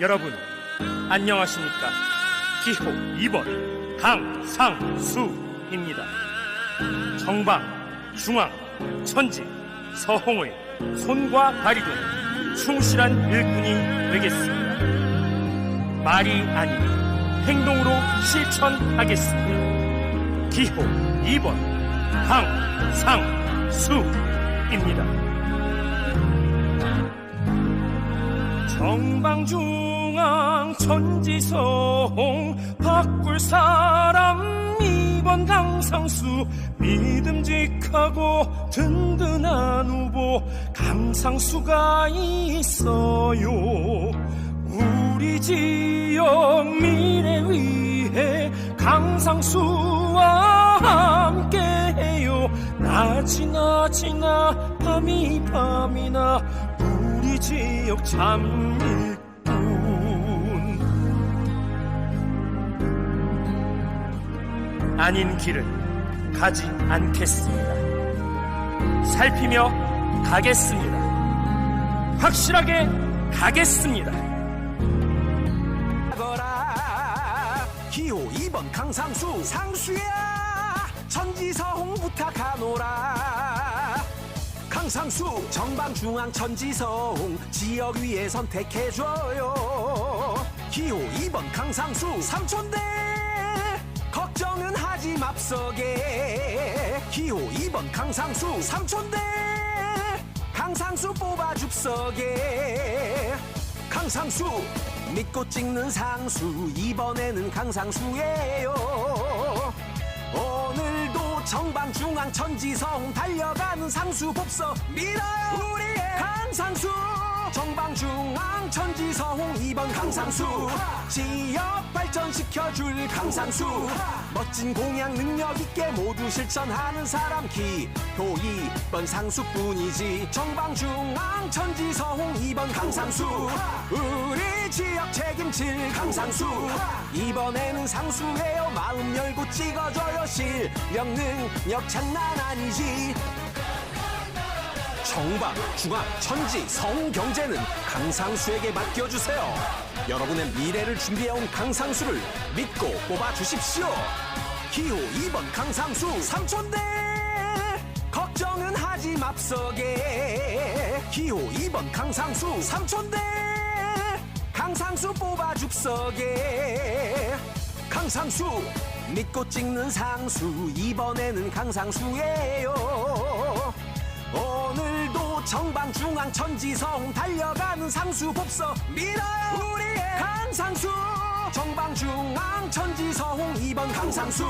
여러분 안녕하십니까? 기호 2번 강상수입니다. 정방 중앙 천지 서홍의 손과 된 충실한 일꾼이 되겠습니다. 말이 아닌 행동으로 실천하겠습니다. 기호 2번 강상수입니다 정방중앙 천지성 바꿀 사람 이번 강상수 믿음직하고 든든한 후보 강상수가 있어요. 우리 지역 미래 위해 강상수와 함께해요. 낮이나 지나 밤이 밤이나 지역 참 일꾼 아닌 길은 가지 않겠습니다. 살피며 가겠습니다. 확실하게 가겠습니다. 기호 2번 강상수 상수야. 천지서홍 부탁하노라 강상수 정방중앙 천지서홍 지역 위에 선택해줘요. 기호 2번 강상수 삼촌대 걱정은 하지 맙서게. 기호 2번 강상수 삼촌대 강상수 뽑아줍서게. 강상수 믿고 찍는 상수 이번에는 강상수예요 정방 중앙 천지성 달려가는 상수 법서 믿어요. 우리의 천지성 이번 강상수. 지역 발전시켜줄 강상수. 멋진 공약 능력 있게 모두 실천하는 사람 기호 2번 상수뿐이지. 정방중앙 천지성 이번 강상수. 우리 지역 책임질 강상수. 이번에는 상수예요. 마음 열고 찍어줘요. 실력 능력 장난 아니지 정방, 중앙, 천지, 성 경제는 강상수에게 맡겨주세요. 여러분의 미래를 준비해온 강상수를 믿고 뽑아주십시오. 기호 2번 강상수 삼촌대 걱정은 하지 맙서게. 기호 2번 강상수 삼촌대 강상수 뽑아줍서게. 강상수 믿고 찍는 상수 이번에는 강상수예요. 오늘도 정방 중앙 천지성 달려가는 상수 법서 믿어요. 우리의 강상수. 정방 중앙 천지 성 이번 강상수.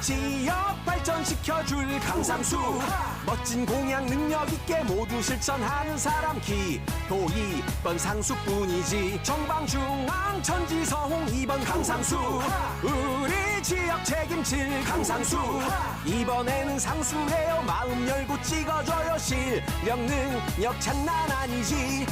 지역 발전시켜줄 강상수. 멋진 공약 능력 있게 모두 실천하는 사람 기호 2번 상수뿐이지. 정방중앙 천지성 이번 강상수. 우리 지역 책임질 강상수. 이번에는 상수예요. 마음 열고 찍어줘요. 실력 능력 장난 아니지